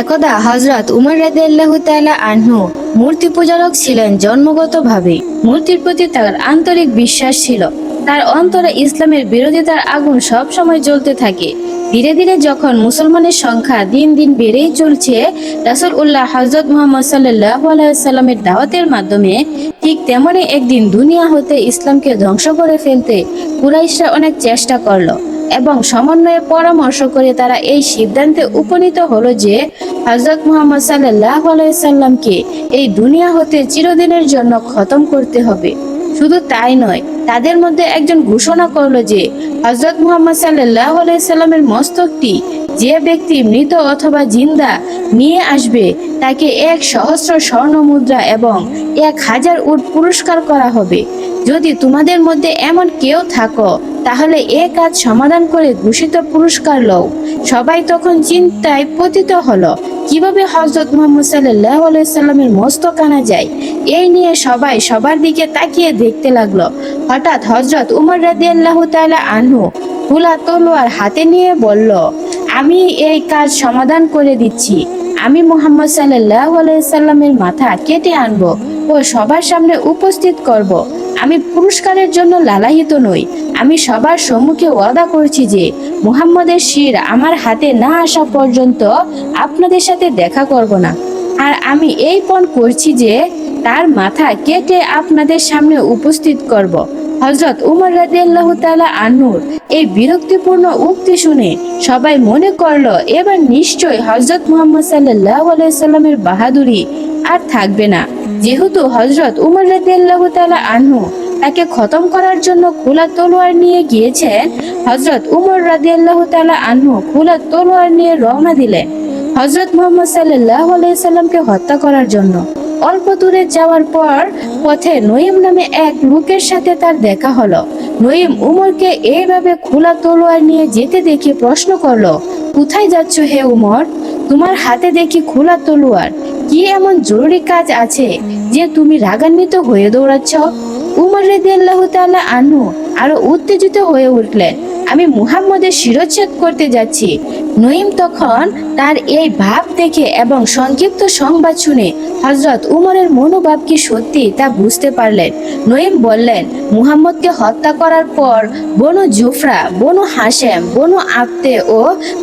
একদা হজরত উমর রাদিয়াল্লাহু তাআলা আনহু মূর্তি পূজারক ছিলেন জন্মগতভাবে। মূর্তির প্রতি তার আন্তরিক বিশ্বাস ছিল। তার অন্তরে ইসলামের বিরোধিতার আগুন সব সময় জ্বলতে থাকে। ধীরে ধীরে যখন মুসলমানের সংখ্যা দিন দিন বেড়েই চলছে রাসূল উল্লাহ হজরত মোহাম্মদ সাল্লাল্লাহু আলাইহি সাল্লামের দাওয়াতের মাধ্যমে ঠিক তেমনই একদিন দুনিয়া হতে ইসলামকে ধ্বংস করে ফেলতে কুরাইশরা অনেক চেষ্টা করল। এবং সমন্বয়ে পরামর্শ করে তারা এই সিদ্ধান্তে উপনীত হলো যে হজরত মোহাম্মদ সাল্লাহ আলাইসাল্লামকে এই দুনিয়া হতে চিরদিনের জন্য খতম করতে হবে। শুধু তাই নয়, তাদের মধ্যে একজন ঘোষণা করল যে হজরত মোহাম্মদ সাল্লাহ আলাইসাল্লামের মস্তকটি যে ব্যক্তি মৃত অথবা জিন্দা নিয়ে আসবে, তাকে এক সহস্র স্বর্ণ মুদ্রা এবং এক হাজার উট পুরস্কার করা হবে। যদি তোমাদের মধ্যে এমন কেউ থাকো, তাহলে এ কাজ সমাধান করে ঘোষিত পুরস্কার লও। সবাই তখন চিন্তায় পতিত হলো, কীভাবে হজরত মোহাম্মদ সাল্লাহ সাল্লামের মস্তক আনা যায়? এই নিয়ে সবাই সবার দিকে তাকিয়ে দেখতে লাগল। হঠাৎ হজরত উমর রাদি আল্লাহ তালা আনহু খোলা তলোয়ার হাতে নিয়ে বলল আমি এই কাজ সমাধান করে দিচ্ছি। আমি মোহাম্মদ সাল্লাহ সাল্লামের মাথা কেটে আনব ও সবার সামনে উপস্থিত করব। আমি পুরস্কারের জন্য লালাহিত নই। আমি সবার সম্মুখে ওয়াদা করছি যে, মুহাম্মদের শির আমার হাতে না আসা পর্যন্ত আপনাদের সাথে দেখা করব না। আর আমি এই পণ করছি যে, তার মাথা কেটে আপনাদের সামনে উপস্থিত করব। হজরত উমর রাদিয়াল্লাহ তাআলা আনুর এই বিরক্তিপূর্ণ উক্তি শুনে সবাই মনে করল, এবার নিশ্চয় হজরত মোহাম্মদ সাল্লাল্লাহু আলাইহি সাল্লামের বাহাদুরি আর থাকবে না। যেহেতু হজরত উমর রাদিয়াল্লাহু তালা আনহু তাকে খতম করার জন্য খোলা তলোয়ার নিয়ে গিয়েছেন হজরত উমর রাদিয়াল্লাহু তাআলা আনহু খোলা তলোয়ার নিয়ে রওনা দিলেন হজরত মোহাম্মদ সাল্লাল্লাহু আলাইহি সাল্লামকে হত্যা করার জন্য। অল্প দূরে যাওয়ার পর পথে নঈম নামে এক লোকের সাথে তার দেখা হলো। নঈম উমরকে এইভাবে খোলা তলোয়ার নিয়ে যেতে দেখে প্রশ্ন করল, কোথায় যাচ্ছ হে উমর? তোমার হাতে দেখি খোলা তলোয়ার। কি এমন জরুরি কাজ আছে যে তুমি রাগান্বিত হয়ে দৌড়াচ্ছ? উমর রাদিয়াল্লাহু তাআলা আনহু আরও উত্তেজিত হয়ে উঠলেন। আমি মুহাম্মদের শিরোচ্ছেদ করতে যাচ্ছি। নঈম তখন তার এই ভাব দেখে এবং সংক্ষিপ্ত সংবাদ শুনে হজরত উমরের মনোভাব কি সত্যি তা বুঝতে পারলেন। নঈম বললেন, মুহাম্মদকে হত্যা করার পর বনু জুফরা, বনু হাসেম বনু আপ্তে ও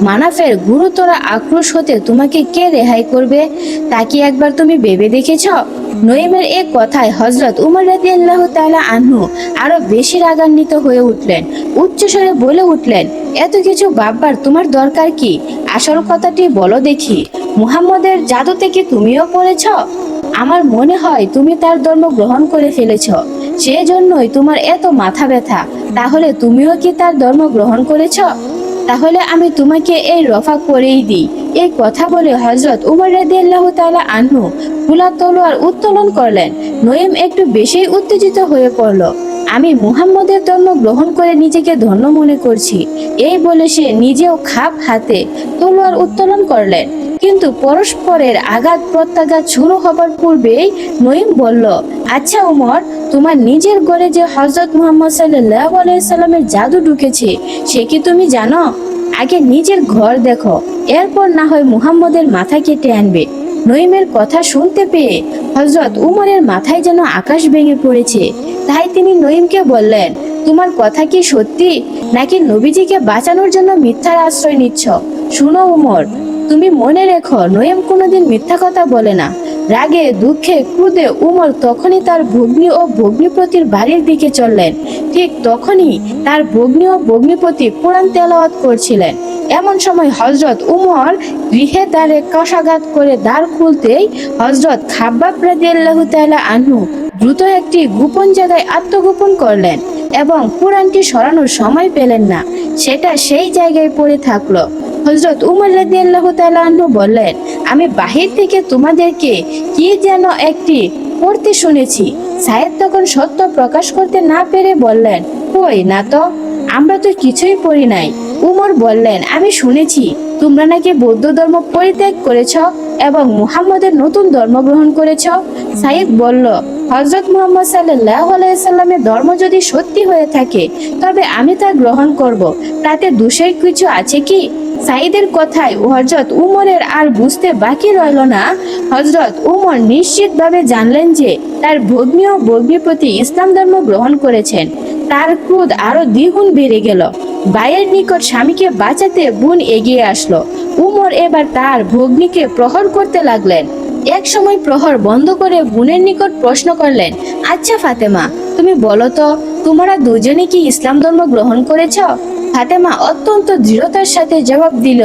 মানাফের গুরুতর আক্রোশ হতে তোমাকে কে রেহাই করবে? তা কি একবার তুমি ভেবে দেখেছ? নঈমের এক কথায় হজরত উমর রাদিয়াল্লাহু তাআলা আনহু আরও বেশি রাগান্বিত হয়ে উঠলেন। উচ্চস্বরে বলে উঠলেন, এত কিছু ভাববার তোমার দরকার কি? আসল কথাটি বলো দেখি। মুহাম্মদের জাদু থেকে তুমিও পড়েছ? আমার মনে হয় তুমি তার ধর্ম গ্রহণ করে ফেলেছ। সেজন্যই তোমার এত মাথা ব্যথা। তাহলে তুমিও কি তার ধর্ম গ্রহণ করেছ? তাহলে আমি তোমাকে এই রফা করেই দিই। এই কথা বলে হজরত উমর রাদিয়াল্লাহু তাআলা আনহু ফুলা তলোয়ার উত্তোলন করলেন। নঈম একটু বেশি উত্তেজিত হয়ে পড়ল। আমি মুহাম্মদের ধর্ম গ্রহণ করে নিজেকে ধন্য মনে করছি। এই বলে সে নিজেও খাপ হাতে তলোয়ার উত্তোলন করলেন। কিন্তু পরস্পরের আঘাত প্রত্যাঘাত শুরু হবার পূর্বেই নঈম বলল আচ্ছা উমর, তোমার নিজের ঘরে যে হজরত মুহাম্মদ সাল্লাল্লাহু আলাইহি সাল্লামের জাদু ঢুকেছে, সে কি তুমি জানো? আগে নিজের ঘর দেখো, এরপর না হয় মুহাম্মদের মাথা কেটে আনবে। নঈমের কথা শুনতে পেয়ে হজরত উমরের মাথায় যেন আকাশ ভেঙে পড়েছে। তাই তিনি নঈমকে বললেন, তোমার কথা কি সত্যি? নাকি নবীজিকে বাঁচানোর জন্য মিথ্যার আশ্রয় নিচ্ছ? শুনো উমর, তুমি মনে রেখো নয়েম কোনোদিন মিথ্যা কথা বলে না। রাগে, দুঃখে ক্রুদে উমর তখনই তার ভগ্নী ও ভগ্নিপতির বাড়ির দিকে চললেন। ঠিক তখনই তার ভগ্নী ও ভগ্নিপতি কোরআন তেলাওয়াত করছিলেন। এমন সময় হজরত উমর গৃহে দ্বারে কষাঘাত করে দ্বার খুলতেই হজরত খাব্বাব রাদিয়াল্লাহু তাআলা আনহু দ্রুত একটি গোপন জায়গায় আত্মগোপন করলেন এবং কোরআনটি সরানোর সময় পেলেন না। সেটা সেই জায়গায় পড়ে থাকল। হজরত উমর রাদিয়াল্লাহু তাআলা আনহু বললেন, আমি বাহির থেকে তোমাদেরকে কি যেন একটি পড়তে শুনেছি। সাহেব তখন সত্য প্রকাশ করতে না পেরে বললেন, কই না তো, আমরা তো কিছুই পড়ি নাই। উমর বললেন, আমি শুনেছি, তোমরা নাকি বৌদ্ধ ধর্ম পরিত্যাগ করেছ এবং মুহাম্মদের নতুন ধর্ম গ্রহণ করেছ। সাইদ বলল হজরত মুহাম্মদ সাল্লাহ আলাইসাল্লামের ধর্ম যদি সত্যি হয়ে থাকে, তবে আমি তা গ্রহণ করব। তাতে দোষের কিছু আছে কি? সাইদের কথায় হজরত উমরের আর বুঝতে বাকি রইল না। হজরত উমর নিশ্চিতভাবে জানলেন যে তার ভগ্নী ও প্রতি ইসলাম ধর্ম গ্রহণ করেছেন। তার ক্রোধ আরও দ্বিগুণ বেড়ে গেল। ভাইয়ের নিকট স্বামীকে বাঁচাতে বোন এগিয়ে আসলো। উমর এবার তার ভগ্নীকে প্রহর করতে লাগলেন। এক সময় প্রহর বন্ধ করে বোনের নিকট প্রশ্ন করলেন আচ্ছা ফাতেমা, তুমি বলো তো, তোমরা দুজনে কি ইসলাম ধর্ম গ্রহণ করেছ? ফাতেমা অত্যন্ত দৃঢ়তার সাথে জবাব দিল,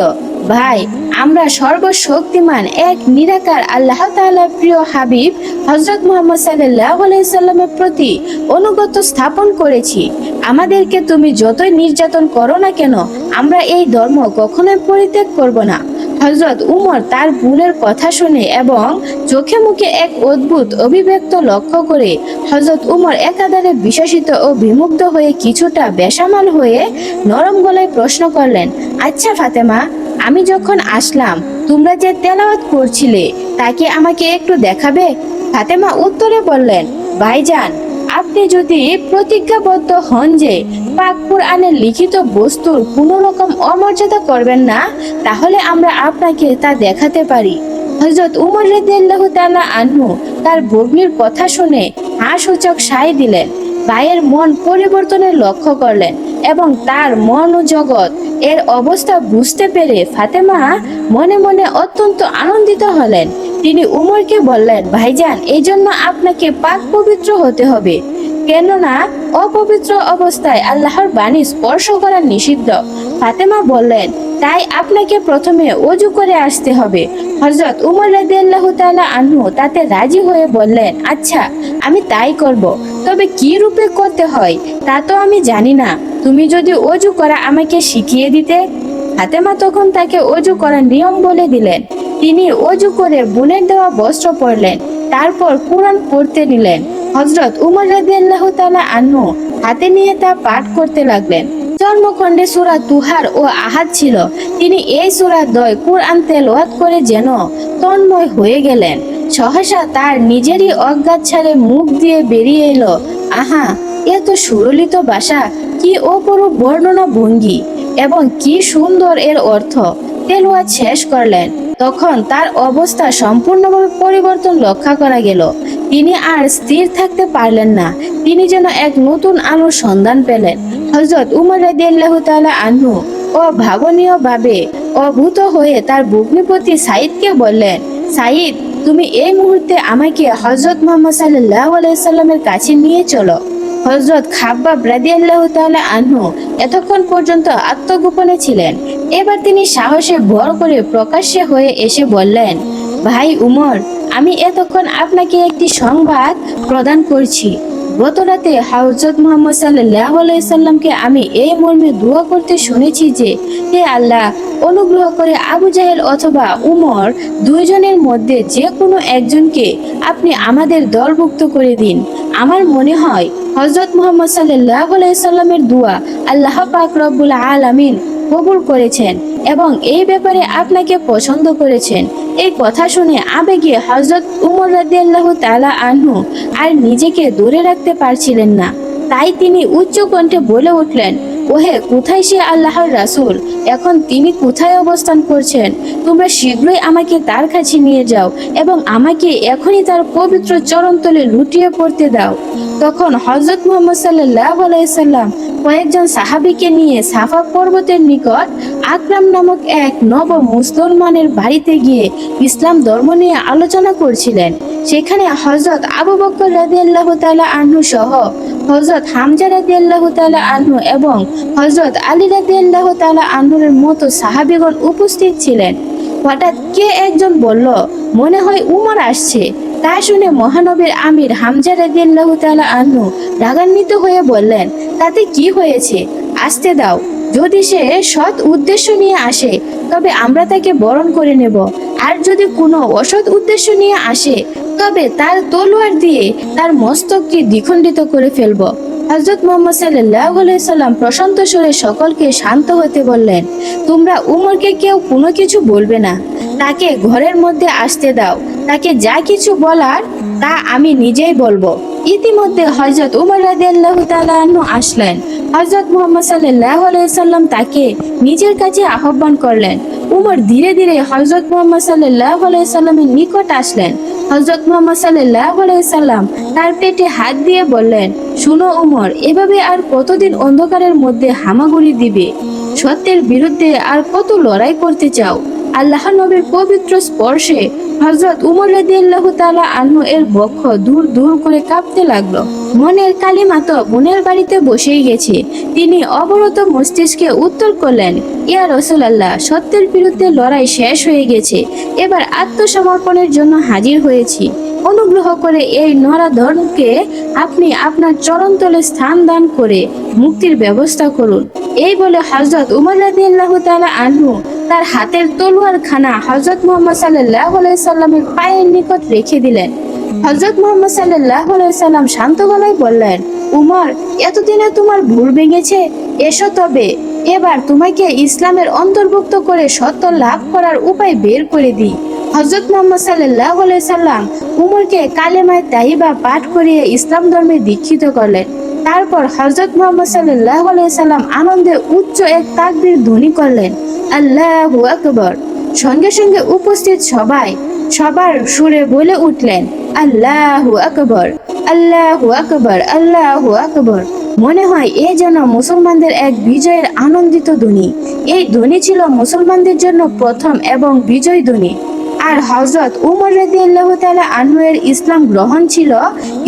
ভাই, আমরা সর্বশক্তিমান এক নিরাকার আল্লাহ তাআলার প্রিয় হাবিব হজরত মোহাম্মদ সাল্লাহ সাল্লামের প্রতি অনুগত স্থাপন করেছি। আমাদেরকে তুমি যতই নির্যাতন করো না কেন, আমরা এই ধর্ম কখনোই পরিত্যাগ করব না। হজরত উমর তার ভুলের কথা শুনে এবং চোখে মুখে এক অদ্ভুত অভিব্যক্ত লক্ষ্য করে হজরত উমর একাধারে বিশ্বসিত ও বিমুগ্ধ হয়ে কিছুটা বেসামাল হয়ে নরম গলায় প্রশ্ন করলেন আচ্ছা ফাতেমা, আমি যখন আসলাম, তোমরা যে তেলাওয়াত করছিলে, তাকে আমাকে একটু দেখাবে? ফাতেমা উত্তরে বললেন, ভাইজান আপনি যদি প্রতিজ্ঞাবদ্ধ হন যে পাক কোরআনের লিখিত বস্তুর কোনো রকম অমর্যাদা করবেন না, তাহলে আমরা আপনাকে তা দেখাতে পারি। হজরত উমর রাদিয়াল্লাহু তাআলা আনহু তার ভগ্নির কথা শুনে হাসূচক সায় দিলেন। ভাইয়ের মন পরিবর্তনের লক্ষ্য করলেন এবং তার মন ও জগৎ এর অবস্থা বুঝতে পেরে ফাতেমা মনে মনে অত্যন্ত আনন্দিত হলেন। তিনি উমরকে বললেন, ভাইজান এই জন্য আপনাকে পাক পবিত্র হতে হবে। কেননা অপবিত্র অবস্থায় আল্লাহর বাণী স্পর্শ করা নিষিদ্ধ। ফাতেমা বললেন, তাই আপনাকে প্রথমে অজু করে আসতে হবে। হজরত উমর রাদিয়াল্লাহু তাআলা আনহু তাতে রাজি হয়ে বললেন আচ্ছা আমি তাই করব। তবে কি রূপে করতে হয়, তা তো আমি জানি না। তুমি যদি অজু করা আমাকে শিখিয়ে দিতে, ফাতেমা তখন তাকে অজু করার নিয়ম বলে দিলেন। তিনি অজু করে বোনের দেওয়া বস্ত্র পরলেন, তারপর কোরআন পড়তে নিলেন। হজরত উমর রাদিয়াল্লাহু তাআলা আনহু হাতে নিয়ে তা পাঠ করতে লাগলেন। জন্মখণ্ডে সূরা তুহার ও আহাদ ছিল। তিনি এই সূরা দয় কোরআন তেলাওয়াত করে যেন তন্ময় হয়ে গেলেন। সহসা তার নিজেরই অজ্ঞাত ছাড়ে মুখ দিয়ে বেরিয়ে এলো। আহা এত সুরলিত বাসা, কি অপরূপ বর্ণনা ভঙ্গি, এবং কি সুন্দর এর অর্থ। তেলোয়াত শেষ করলেন। তখন তার অবস্থা সম্পূর্ণভাবে পরিবর্তন লক্ষ্য করা গেল। তিনি আর স্থির থাকতে পারলেন না। তিনি যেন এক নতুন আলোর সন্ধান পেলেন। হজরত উমর রাদিয়াল্লাহু তাআলা আনহু অভাবনীয় ভাবে অভূত হয়ে তার ভগ্নিপতি সাইদকে বললেন সাইদ তুমি এই মুহূর্তে আমাকে হজরত মোহাম্মদ সাল্লাহ আলাইসাল্লামের কাছে নিয়ে চলো। হজরত খাব্বাব আল্লাহ তালা আনহু এতক্ষণ পর্যন্ত আত্মগোপনে ছিলেন। এবার তিনি সাহসে ভর করে প্রকাশ্যে হয়ে এসে বললেন, ভাই উমর, আমি এতক্ষণ আপনাকে একটি সংবাদ প্রদান করছি। গত রাতে হজরত মোহাম্মদ সাল্লাহ সাল্লামকে আমি এই মর্মে দোয়া করতে শুনেছি যে, হে আল্লাহ, অনুগ্রহ করে আবু জাহেল অথবা উমর দুইজনের মধ্যে যে কোনো একজনকে আপনি আমাদের দলভুক্ত করে দিন। আমার মনে হয় হজরত মোহাম্মদ সাল্লাহ সাল্লামের দোয়া আল্লাহ পাক রব্বুল আলামিন কবুল করেছেন এবং এই ব্যাপারে আপনাকে পছন্দ করেছেন। এই কথা শুনে আবেগে হজরত উমর রাদিয়াল্লাহ তালা আনহু আর নিজেকে দূরে রাখতে পারছিলেন না। তাই তিনি উচ্চ কণ্ঠে বলে উঠলেন ওহে, কোথায় সে আল্লাহর রাসূল? এখন তিনি কোথায় অবস্থান করছেন? তোমরা শীঘ্রই আমাকে তার কাছে নিয়ে যাও এবং আমাকে এখনই তার পবিত্র চরণতলে লুটিয়ে পড়তে দাও। তখন হজরত মোহাম্মদ সাল্লাহ আলাইসাল্লাম কয়েকজন সাহাবীকে নিয়ে সাফা পর্বতের নিকট আকরাম নামক এক নব মুসলমানের বাড়িতে গিয়ে ইসলাম ধর্ম নিয়ে আলোচনা করছিলেন। সেখানে হজরত আবু বকর রাদিয়াল্লাহু তাআলা আনহু সহ হজরত হামজা রাজি আল্লাহ তাআলা আনহু এবং হজরত আলী রাদিয়াল্লাহু তাআলা আনহুর মতো সাহাবীগণ উপস্থিত ছিলেন। হঠাৎ কে একজন বলল, মনে হয় উমর আসছে। তা শুনে মহানবীর আমির হামজা রাদিয়াল্লাহু তাআলা আনহু রাগান্বিত হয়ে বললেন, তাতে কি হয়েছে? আসতে দাও। যদি সে সৎ উদ্দেশ্য নিয়ে আসে, তবে আমরা তাকে বরণ করে নেব। আর যদি কোনো অসৎ উদ্দেশ্য নিয়ে আসে, তবে তার তলোয়ার দিয়ে তার মস্তককে দ্বিখণ্ডিত করে ফেলব। হজরত মোহাম্মদ সাল্লাহ সাল্লাম প্রশান্ত স্বরে সকলকে শান্ত হতে বললেন, তোমরা উমরকে কেউ কোনো কিছু বলবে না। তাকে ঘরের মধ্যে আসতে দাও। তাকে যা কিছু বলার, তা আমি নিজেই বলব। ইতিমধ্যে হজরত উমর রাদিয়াল্লাহু তাআলা আনহু আসলেন। হজরত মোহাম্মদ সাল্লাহ সাল্লাম তাকে নিজের কাছে আহ্বান করলেন উমর ধীরে ধীরে হজরত মোহাম্মদ সাল্লাহ আলাইসাল্লামের নিকট আসলেন। হজরত মোহাম্মদ সাল্লাহ আলাইসাল্লাম তার পেটে হাত দিয়ে বললেন, শুনো উমর, এভাবে আর কতদিন অন্ধকারের মধ্যে হামাগুড়ি দিবে? সত্যের বিরুদ্ধে আর কত লড়াই করতে চাও? আল্লাহ নবীর পবিত্র স্পর্শে হজরত উমর রাদিয়াল্লাহু তাআলা আনহু এর বক্ষ দূর দূর করে কাঁপতে লাগল। মনের কালিমা তো বোনের বাড়িতে বসেই গেছে। তিনি অবরত মস্তিষ্কে উত্তর করলেন, ইয়া রসুলাল্লাহ, সত্যের বিরুদ্ধে লড়াই শেষ হয়ে গেছে। এবার আত্মসমর্পণের জন্য হাজির হয়েছি। অনুগ্রহ করে এই নরাধনকে আপনি আপনার চরণতলে স্থান দান করে মুক্তির ব্যবস্থা করুন। এই বলে হজরত উমর আনহু তার হাতের তলোয়ার খানা হজরত মোহাম্মদ সাল্লাহ সাল্লামের পায়ের নিকট রেখে দিলেন। হজরত মোহাম্মদ সাল্লাহ সাল্লাম শান্ত গলায় বললেন, উমর, এতদিনে তোমার ভুল ভেঙেছে। এসো তবে। এবার তোমাকে ইসলামের অন্তর্ভুক্ত করে সত্য লাভ করার উপায় বের করে দিই। হজরত মোহাম্মদ সাল্লাহ সাল্লাম উমরকে কালেমায় তাইবা পাঠ করিয়ে ইসলাম ধর্মে দীক্ষিত করলেন। তারপর হজরত মোহাম্মদ সাল্লাহ সাল্লাম আনন্দে উচ্চ এক তাকবীর ধ্বনি করলেন, আল্লাহ আকবর। সঙ্গে সঙ্গে উপস্থিত সবাই সবার সুরে বলে উঠলেন, আল্লাহু আকবর আল্লাহু আকবর আল্লাহু আকবর। মনে হয় এ যেন মুসলমানদের এক বিজয়ের আনন্দিত ধ্বনি। এই ধ্বনি ছিল মুসলমানদের জন্য প্রথম এবং বিজয় ধ্বনি। আর হজরত উমর রাদিয়াল্লাহু তাআলা আনহু এর ইসলাম গ্রহণ ছিল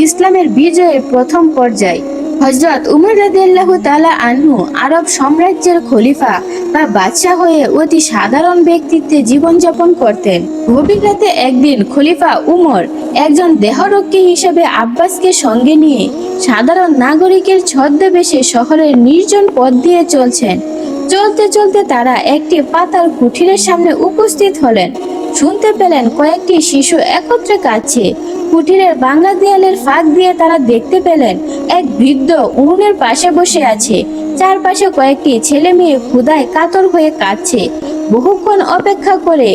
ইসলামের বিজয়ের প্রথম পর্যায়। হজরত উমর রাদিয়াল্লাহু তাআলা আনহু আরব সাম্রাজ্যের খলিফা বা বাদশাহ হয়ে অতি সাধারণ ব্যক্তিত্বে জীবনযাপন করতেন। গভীর রাতে একদিন খলিফা উমর একজন দেহরক্ষী হিসেবে আব্বাসকে সঙ্গে নিয়ে সাধারণ নাগরিকের ছদ্মবেশে শহরের নির্জন পথ দিয়ে চলছেন। চলতে চলতে তারা একটি পাতার কুঠিরের সামনে উপস্থিত হলেন। শুনতে পেলেন কয়েকটি শিশু একত্রে কাঁদছে। কুঠিরের বাংলা দেয়ালের ফাঁক দিয়ে তারা দেখতে পেলেন এক বৃদ্ধ উনুনের পাশে বসে আছে। চারপাশে কয়েকটি ছেলে মেয়ে ক্ষুদায় কাতর হয়ে কাঁদছে। বহুক্ষণ অপেক্ষা করে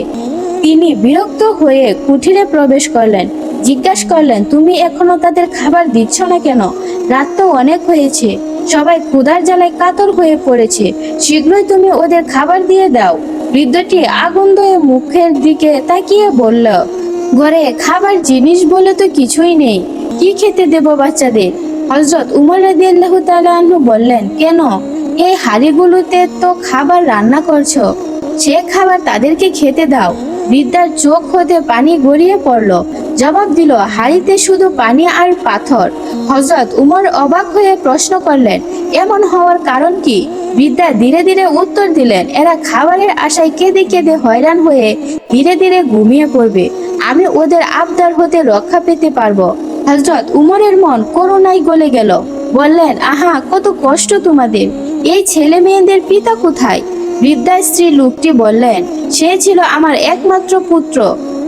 তিনি বিরক্ত হয়ে কুঠিরে প্রবেশ করলেন। জিজ্ঞাসা করলেন, তুমি এখনও তাদের খাবার দিচ্ছ না কেন? রাত তো অনেক হয়েছে। সবাই ক্ষুধার জ্বালায় কাতর হয়ে পড়েছে। শীঘ্রই তুমি ওদের খাবার দিয়ে দাও। বৃদ্ধটি আগুন দয়ে মুখের দিকে তাকিয়ে বলল, ঘরে খাবার জিনিস বলে তো কিছুই নেই। কি খেতে দেব বাচ্চাদের? হজরত উমর রাদিয়াল্লাহু তাআলা আনহু বললেন, কেন? এই হাড়িগুলোতে তো খাবার রান্না করছ। সে খাবার তাদেরকে খেতে দাও। বৃদ্ধার চোখ হতে পানি গড়িয়ে পড়ল। জবাব দিল, হাড়িতে শুধু পানি আর পাথর। হজরত উমর অবাক হয়ে প্রশ্ন করলেন, এমন হওয়ার কারণ কি? বৃদ্ধা ধীরে ধীরে উত্তর দিলেন, এরা খাবারের আশায় কেঁদে কেঁদে হয়রান হয়ে ধীরে ধীরে ঘুমিয়ে পড়বে। আমি ওদের আবদার হতে রক্ষা পেতে পারব। হজরত উমরের মন করুণায় গলে গেল, বললেন, আহা, কত কষ্ট তোমাদের। এই ছেলে মেয়েদের পিতা কোথায়? বৃদ্ধা স্ত্রী লোকটি বললেন, সে ছিল আমার একমাত্র পুত্র।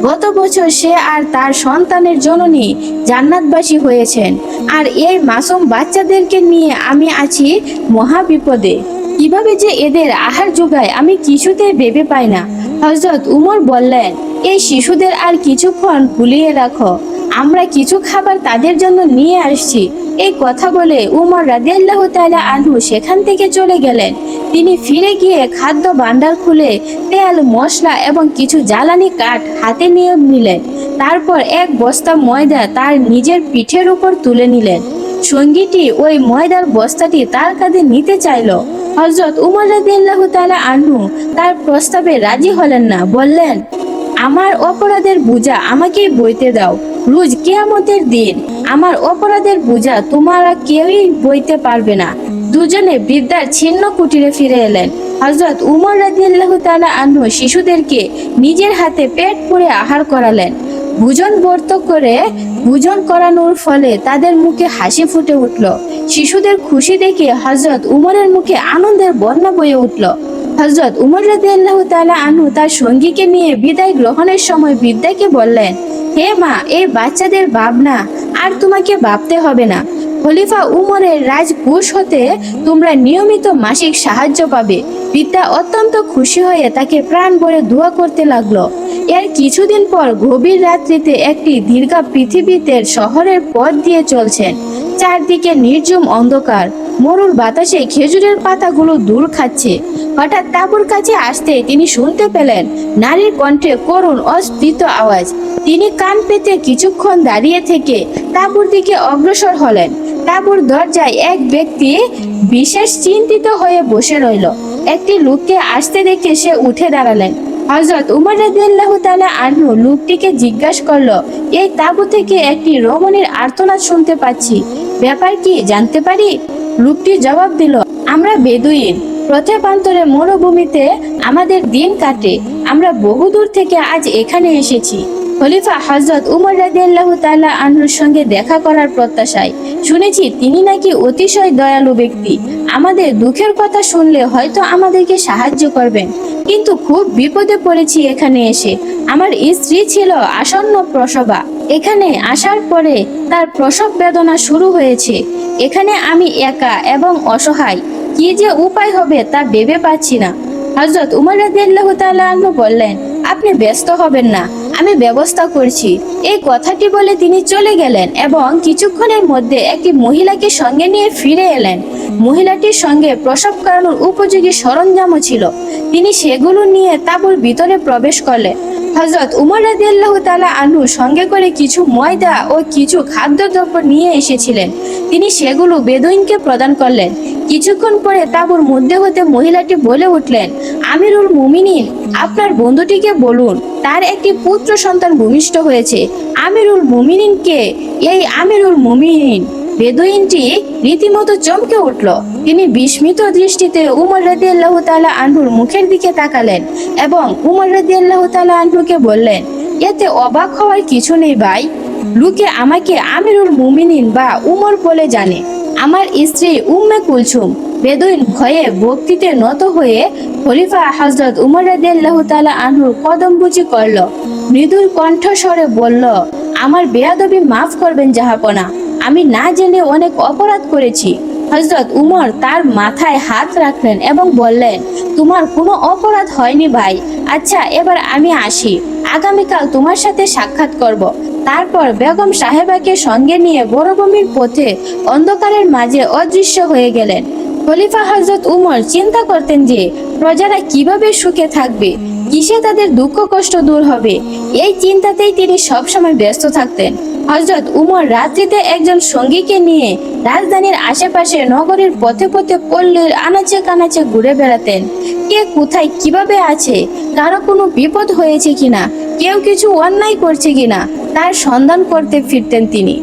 গত বছর সে আর তার সন্তানের জননী জান্নাতবাসী হয়েছেন। আর এই মাসুম বাচ্চাদেরকে নিয়ে আমি আছি মহা বিপদে কীভাবে যে এদের আহার যোগায় আমি কিছুতেই ভেবে পাই না। হজরত উমর বললেন, এই শিশুদের আর কিছুক্ষণ ভুলিয়ে রাখো। আমরা কিছু খাবার তাদের জন্য নিয়ে আসছি। এই কথা বলে উমর রাদিয়াল্লাহ তাআলা আনহু সেখান থেকে চলে গেলেন। তিনি ফিরে গিয়ে খাদ্য ভাণ্ডার খুলে তেল, মশলা এবং কিছু জ্বালানি কাঠ হাতে নিয়ে নিলেন। তারপর এক বস্তা ময়দা তার নিজের পিঠের উপর তুলে নিলেন। সঙ্গীটি ওই ময়দার বস্তাটি তার কাঁধে নিতে চাইল। হজরত উমর রাদিয়াল্লাহ তাআলা আনহু তার প্রস্তাবে রাজি হলেন না। বললেন, আমার অপরাধের বোঝা আমাকেই বইতে দাও। রোজ কেয়ামতের দিন আমার অপরাধের বোঝা তোমরা কেউই বইতে পারবে না। দুজনে বৃদ্ধার ছিন্ন কুটিরে ফিরে এলেন। হজরত উমর রাদিয়াল্লাহ তাআলা আনহু শিশুদেরকে নিজের হাতে পেট পুড়ে আহার করালেন। ভোজন ব্রত করে ভোজন করানোর ফলে তাদের মুখে হাসি ফুটে উঠল। শিশুদের খুশি দেখে হজরত উমরের মুখে আনন্দের বন্যা বয়ে উঠল। হজরত উমর রাদিয়াল্লাহু তাআলা আনহু তার সঙ্গীকে নিয়ে বিদায় গ্রহণের সময় বিদ্যাকে বললেন, হে মা এই বাচ্চাদের ভাবনা আর তোমাকে ভাবতে হবে না। খলিফা উমরের রাজকুশ হতে তোমরা নিয়মিত মাসিক সাহায্য পাবে। বিদ্যা অত্যন্ত খুশি হয়ে তাকে প্রাণ ভরে দোয়া করতে লাগল। এর কিছুদিন পর গভীর রাত্রিতে একটি দীর্ঘা পৃথিবীতে শহরের পথ দিয়ে চলছেন। চারদিকে নির্জুম অন্ধকার। মরুর বাতাসে খেজুরের পাতাগুলো দূর খাচ্ছে। হঠাৎ তাবুর কাছে আসতে তিনি শুনতে পেলেন, নারীর কণ্ঠে করুণ অস্ফীত আওয়াজ। তিনি কান পেতে কিছুক্ষণ দাঁড়িয়ে থেকে তাবুর দিকে অগ্রসর হলেন। তাবুর দরজায় এক ব্যক্তি বিশেষ চিন্তিত হয়ে বসে রইল। একটি লোককে আসতে দেখে সে উঠে দাঁড়ালেন। হজরত উমর রাদিয়াল্লাহু তাআলা আনহু লোকটিকে জিজ্ঞাসা করল এই তাবু থেকে একটি রমণীর আর্তনাদ শুনতে পাচ্ছি। ব্যাপার কি জানতে পারি? লোকটি জবাব দিল, আমরা বেদুইন। প্রথেপান্তরে মরুভূমিতে আমাদের দিন কাটে। আমরা বহুদূর থেকে আজ এখানে এসেছি। খলিফা হজরত উমর রাদিয়াল্লাহু তাআলা আনহুর সঙ্গে দেখা করার প্রত্যাশায়। শুনেছি তিনি নাকি অতিশয় দয়ালু ব্যক্তি। আমাদের দুঃখের কথা শুনলে হয়তো আমাদেরকে সাহায্য করবেন। কিন্তু খুব বিপদে পড়েছি এখানে এসে। আমার স্ত্রী ছিল আসন্ন প্রসবা। এখানে আসার পরে তার প্রসব বেদনা শুরু হয়েছে। এখানে আমি একা এবং অসহায়। কি যে উপায় হবে তা ভেবে পাচ্ছি না। হজরত উমর আনহু বললেন, আপনি ব্যস্ত হবেন না, আমি ব্যবস্থা করছি। এই কথাটি বলে তিনি চলে গেলেন এবং কিছুক্ষণের মধ্যে একটি মহিলাকে সঙ্গে নিয়ে ফিরে এলেন। মহিলাটির সঙ্গে প্রসব করানোর উপযোগী সরঞ্জামও ছিল। তিনি সেগুলো নিয়ে তাবুর ভিতরে প্রবেশ করলেন। হজরত উমর রাদিয়াল্লাহু তাআলা আনহু সঙ্গে করে কিছু ময়দা ও কিছু খাদ্যদ্রব্য নিয়ে এসেছিলেন। তিনি সেগুলো বেদুইনকে প্রদান করলেন। কিছুক্ষণ পরে তাবুর মধ্যে হতে মহিলাটি বলে উঠলেন, আমিরুল মুমিনিন, আপনার বন্ধুটিকে বলুন, তার একটি পুত্র সন্তান ভূমিষ্ঠ হয়েছে। আমিরুল মুমিনিনকে, এই আমিরুল মুমিনিন। বেদুইনটি রীতিমতো চমকে উঠল। তিনি বিস্মিত দৃষ্টিতে উমর রাদিয়াল্লাহু তাআলা আনহুর মুখের দিকে তাকালেন এবং উমর রাদিয়াল্লাহু তাআলা আনহুকে বললেন, এতে অবাক হওয়ার কিছু নেই ভাই। লোকে আমাকে আমিরুল মুমিনিন বা উমর বলে জানে। আমার স্ত্রী উম্মে কুলসুম। বেদুইন ভয়ে ভক্তিতে নত হয়ে খলিফা হজরত উমর রাদিয়াল্লাহু তাআলা আনহুর কদম বুঝি করল। মৃদুর কণ্ঠস্বরে বলল, আমার বেয়াদবি মাফ করবেন, জাহাপনা। আমি না জেনে অনেক অপরাধ করেছি। হজরত উমর তার মাথায় হাত রাখলেন এবং বললেন, তোমার কোনো অপরাধ হয়নি ভাই। আচ্ছা এবার আমি আসি। আগামীকাল তোমার সাথে সাক্ষাৎ করব। তারপর বেগম সাহেবাকে সঙ্গে নিয়ে বড়ভূমির পথে অন্ধকারের মাঝে অদৃশ্য হয়ে গেলেন। খলিফা হজরত উমর চিন্তা করতেন যে, প্রজারা কীভাবে সুখে থাকবে? কিসে তাদের দুঃখ কষ্ট দূর হবে। এই চিন্তাতেই তিনি সবসময় ব্যস্ত থাকতেন। হজরত উমর রাত্রিতে একজন সঙ্গীকে নিয়ে রাজধানীর আশেপাশে নগরের পথে পথে পল্লীর আনাচে কানাচে ঘুরে বেড়াতেন। কে কোথায় কীভাবে আছে, কারও কোনো বিপদ হয়েছে কিনা, কেউ কিছু অন্যায় করছে কিনা, তার সন্ধান করতে ফিরতেন তিনি।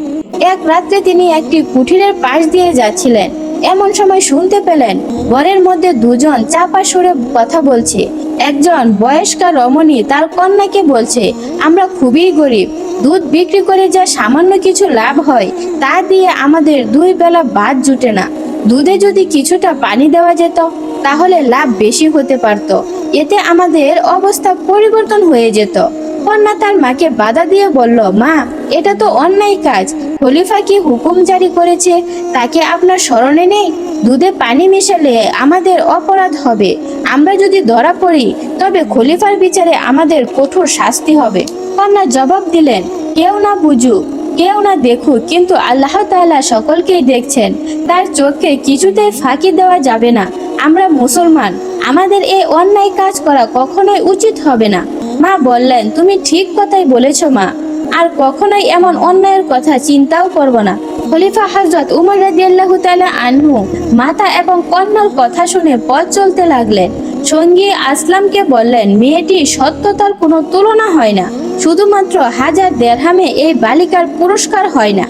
এক রাত্রে তিনি একটি কুঠিরের পাশ দিয়ে যাচ্ছিলেন। এমন সময় শুনতে পেলেন ঘরের মধ্যে দুজন চাপা সুরে কথা বলছে। একজন বয়স্কা রমণী তার কন্যাকে বলছে, আমরা খুবই গরিব, দুধ বিক্রি করে যা সামান্য কিছু লাভ হয়, তা দিয়ে আমাদের দুই বেলা ভাত জুটে না। দুধে যদি কিছুটা পানি দেওয়া যেত, তাহলে লাভ বেশি হতে পারত। এতে আমাদের অবস্থা পরিবর্তন হয়ে যেত। কন্যা তার মাকে বাধা দিয়ে বলল, মা, এটা তো অন্যায় কাজ। খলিফা কি হুকুম জারি করেছে তাকে আপনার স্মরণে নেই? দুধে পানি মেশালে আমাদের অপরাধ হবে। আমরা যদি ধরা পড়ি, তবে খলিফার বিচারে আমাদের কঠোর শাস্তি হবে। কন্যা জবাব দিলেন, কেউ না বুঝুক, কেউ না দেখুক, কিন্তু আল্লাহ তাআলা সকলকেই দেখছেন। তার চোখকে কিছুতেই ফাঁকি দেওয়া যাবে না। আমরা মুসলমান, আমাদের এই অন্যায় কাজ করা কখনোই উচিত হবে না। মা বললেন, তুমি ঠিক কথাই বলেছ মা। আর কখনোই এমন অন্যায়ের কথা চিন্তাও করব না। খলিফা হজরত উমর রাদিয়াল্লাহু তাআলা আনহু মাতা এবং কন্যার কথা শুনে পথ চলতে লাগলেন। সঙ্গী আসলামকে বললেন, মেয়েটি সত্যতার কোনো তুলনা হয় না। শুধুমাত্র হাজার দেড়হামে এই বালিকার পুরস্কার হয় না।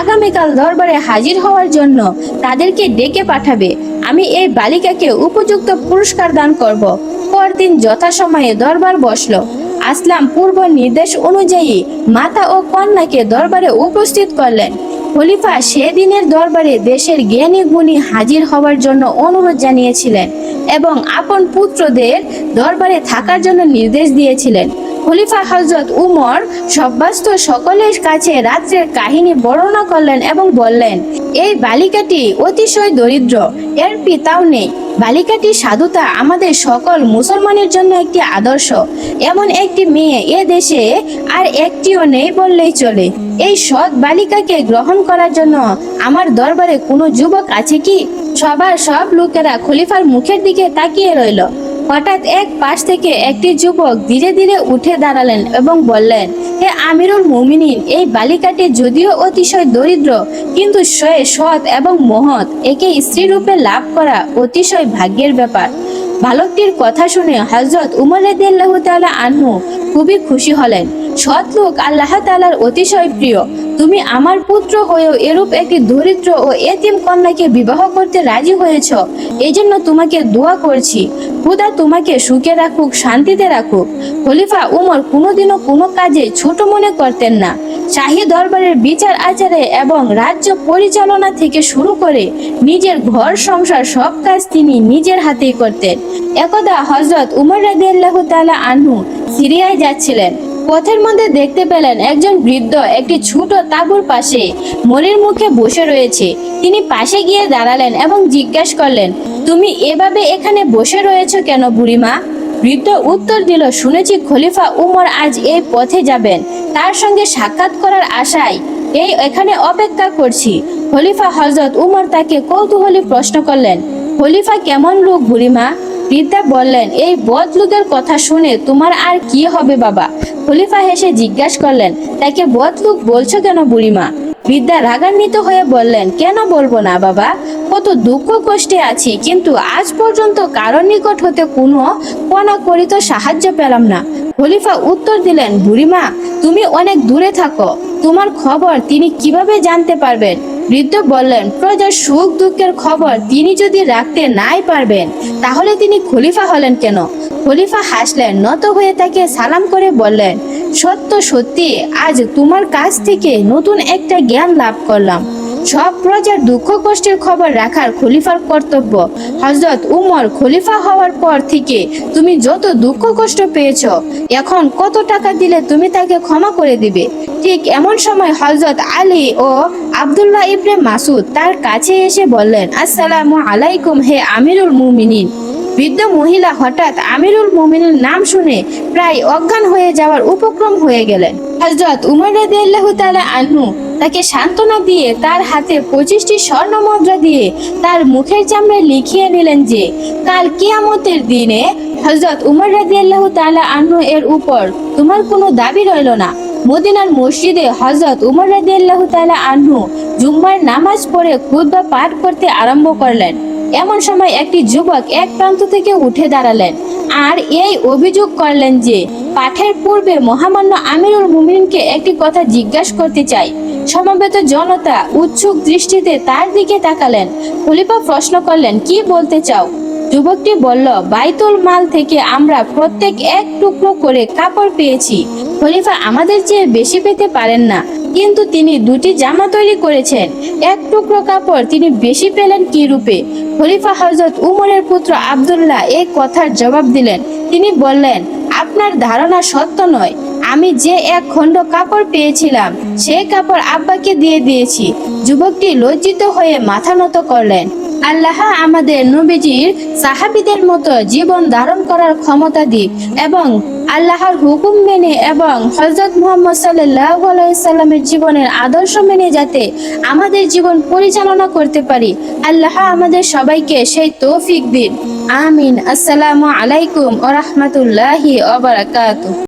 আগামীকাল দরবারে হাজির হওয়ার জন্য তাদেরকে ডেকে পাঠাবে। আমি এই বালিকাকে উপযুক্ত পুরস্কার দান করব। পরদিন যথাসময়ে দরবার বসল। আসলাম পূর্ব নির্দেশ অনুযায়ী মাতা ও কন্যাকে দরবারে উপস্থিত করলেন। খলিফা সেদিনের দরবারে দেশের জ্ঞানী গুণী হাজির হওয়ার জন্য অনুরোধ জানিয়েছিলেন এবং আপন পুত্রদের দরবারে থাকার জন্য নির্দেশ দিয়েছিলেন। খলিফা হজরত উমর সব্যস্ত সকলের কাছে রাত্রের কাহিনী বর্ণনা করলেন এবং বললেন, এই বালিকাটি অতিশয় দরিদ্র, এর পিতাও নেই। বালিকাটির সাধুতা আমাদের সকল মুসলমানের জন্য একটি আদর্শ। এমন একটি মেয়ে এ দেশে আর একটিও নেই বললেই চলে। এই সৎ বালিকাকে গ্রহণ করার জন্য আমার দরবারে কোনো যুবক আছে কি? সবার সব লোকেরা খলিফার মুখের দিকে তাকিয়ে রইল। হঠাৎ এক পাশ থেকে একটি যুবক ধীরে ধীরে উঠে দাঁড়ালেন এবং বললেন, হে আমিরুল মুমিনিন, এই বালিকাটি যদিও অতিশয় দরিদ্র, কিন্তু সে সৎ এবং মহৎ। একে স্ত্রীরূপে লাভ করা অতিশয় ভাগ্যের ব্যাপার। বালকটির কথা শুনে হজরত উমর রদিয়াল্লাহ তালা আনহু খুবই খুশি হলেন। সৎ লোক আল্লাহ তাআলার অতিশয় প্রিয়। তুমি আমার পুত্র হয়েও এরূপ একটি দরিদ্র ও এতিম কন্যাকে বিবাহ করতে রাজি হয়েছ। এই জন্য তোমাকে দোয়া করছি। খুদা তোমাকে সুখে রাখুক, শান্তিতে রাখুক। খলিফা উমর কোনোদিনও কোনো কাজে ছোট মনে করতেন না। শাহী দরবারের বিচার আচারে এবং রাজ্য পরিচালনা থেকে শুরু করে নিজের ঘর, সংসার সব কাজ তিনি নিজের হাতেই করতেন। একদা হজরত উমর রাদিয়াল্লাহু তালা আনহু সিরিয়ায় যাচ্ছিলেন। পথের মধ্যে দেখতে পেলেন একজন বৃদ্ধ একটি ছোট তাঁবুর পাশে মরির মুখে বসে রয়েছে। তিনি পাশে গিয়ে দাঁড়ালেন এবং জিজ্ঞাসা করলেন, তুমি এভাবে এখানে বসে রয়েছো কেন বুড়িমা? বৃদ্ধ উত্তর দিল, শুনেছি খলিফা উমর আজ এই পথে যাবেন। তার সঙ্গে সাক্ষাৎ করার আশায় এই এখানে অপেক্ষা করছি। খলিফা হজরত উমর তাকে কৌতূহলী প্রশ্ন করলেন, খলিফা কেমন লোক বুড়িমা? বৃদ্ধা বললেন, এই বদ লোকের কথা শুনে তোমার আর কি হবে বাবা? খলিফা হেসে জিজ্ঞাসা করলেন, তাকে বদলুক বলছো কেন বুড়িমা? বৃদ্ধা রাগান্বিত হয়ে বললেন, কেন বলব না বাবা? কত দুঃখ কষ্টে আছি, কিন্তু আজ পর্যন্ত কারোর নিকট হতে কোনো কণা করিত সাহায্য পেলাম না। খলিফা উত্তর দিলেন, বুড়িমা, তুমি অনেক দূরে থাকো। তোমার খবর তিনি কীভাবে জানতে পারবেন? বৃদ্ধ বললেন, প্রজার সুখ দুঃখের খবর তিনি যদি রাখতে নাই পারবেন, তাহলে তিনি খলিফা হলেন কেন? খলিফা হাসলেন, নত হয়ে তাকে সালাম করে বললেন, সত্য সত্যি, আজ তোমার কাছ থেকে নতুন একটা জ্ঞান লাভ করলাম। সব প্রজার দুঃখ কষ্টের খবর রাখার খলিফার কর্তব্য। হজরত উমর খলিফা হওয়ার পর থেকে তুমি যত দুঃখ কষ্ট পেয়েছ, এখন কত টাকা দিলে তুমি তাকে ক্ষমা করে দিবে? ঠিক এমন সময় হজরত আলী ও আব্দুল্লাহ ইবনে মাসুদ তার কাছে এসে বললেন, আসসালামু আলাইকুম হে আমিরুল মুমিনিন। বৃদ্ধ মহিলা হঠাৎ আমিরুল মুমিনের নাম শুনে প্রায় অজ্ঞান হয়ে যাওয়ার উপক্রম হয়ে গেলেন। হজরত উমর রাদিয়াল্লাহু তাআলা আনহু তাকে সান্ত্বনা দিয়ে তার হাতে পঁচিশটি স্বর্ণ মুদ্রা দিয়ে তার মুখের চামড়ায় লিখিয়ে নিলেন যে, কাল কিয়ামতের দিনে হজরত উমর রাদিয়াল্লাহু তাআলা আনহু এর উপর তোমার কোনো দাবি রইল না। মদিনার মসজিদে হজরত উমর রাদিয়াল্লাহু তালা আনহু জুম্মার নামাজ পড়ে খুতবা পাঠ করতে আরম্ভ করলেন। এমন সময় একটি যুবক এক প্রান্ত থেকে উঠে দাঁড়ালেন আর এই অভিযোগ করলেন যে, পাঠের পূর্বে মহামান্য আমিরুল মুমিনকে একটি কথা জিজ্ঞাসা করতে চাই। সমবেত জনতা উৎসুক দৃষ্টিতে তার দিকে তাকালেন। খলিফা প্রশ্ন করলেন, কি বলতে চাও? যুবকটি বলল, বাইতুল মাল থেকে আমরা প্রত্যেক এক টুকরো করে কাপড় পেয়েছি। খলিফা আমাদের চেয়ে বেশি পেতে পারেন না, কিন্তু তিনি দুটি জামা তৈরি করেছেন। এক টুকরো কাপড় তিনি বেশি পেলেন কি রূপে? খলিফা হজরত উমরের পুত্র আব্দুল্লাহ এই কথার জবাব দিলেন। তিনি বললেন, আপনার ধারণা সত্য নয়। আমি যে এক খণ্ড কাপড় পেয়েছিলাম সেই কাপড় আব্বাকে দিয়ে দিয়েছি। যুবকটি লজ্জিত হয়ে মাথা নত করলেন। আল্লাহ আমাদের নবীজির সাহাবিদের মতো জীবন ধারণ করার ক্ষমতা দিক এবং আল্লাহর হুকুম মেনে এবং হজরত মুহাম্মদ সাল্লাহ সাল্লামের জীবনের আদর্শ মেনে যাতে আমাদের জীবন পরিচালনা করতে পারি। আল্লাহ আমাদের সবাইকে সেই তৌফিক দিন। আমিন। আসসালামু আলাইকুম ও রহমতুল্লাহি